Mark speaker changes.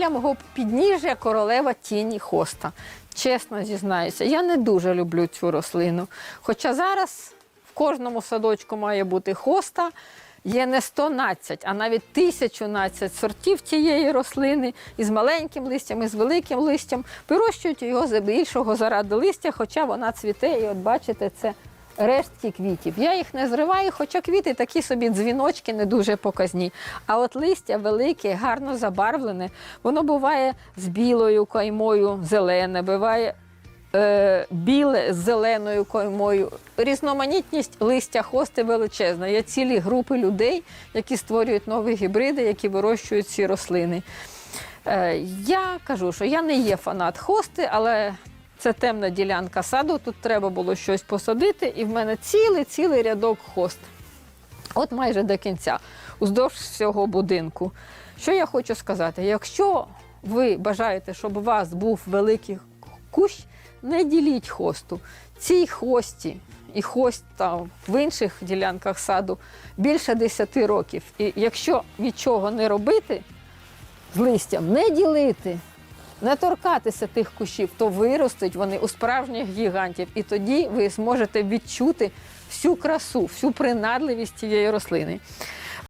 Speaker 1: біля мого підніжжя королева тіні хоста. Чесно зізнаюся, я не дуже люблю цю рослину. Хоча зараз в кожному садочку має бути хоста. Є не 112, а навіть 1012 сортів тієї рослини із маленьким листям, і з великим листям. Вирощують його здебільшого заради листя, хоча вона цвіте, і от бачите, це рештки квітів. Я їх не зриваю, хоча квіти такі собі дзвіночки не дуже показні. А от листя велике, гарно забарвлене, воно буває з білою каймою, зелене, буває е, біле з зеленою каймою. Різноманітність листя хости величезна. Є цілі групи людей, які створюють нові гібриди, які вирощують ці рослини. Е, я кажу, що я не є фанат хости, але це темна ділянка саду. Тут треба було щось посадити, і в мене цілий цілий рядок хост. От майже до кінця, уздовж всього будинку. Що я хочу сказати? Якщо ви бажаєте, щоб у вас був великий кущ, не діліть хосту. Цій хості і хоста в інших ділянках саду більше 10 років. І якщо нічого не робити з листям, не ділити, не торкатися тих кущів, то виростуть вони у справжніх гігантів. І тоді ви зможете відчути всю красу, всю принадливість цієї рослини.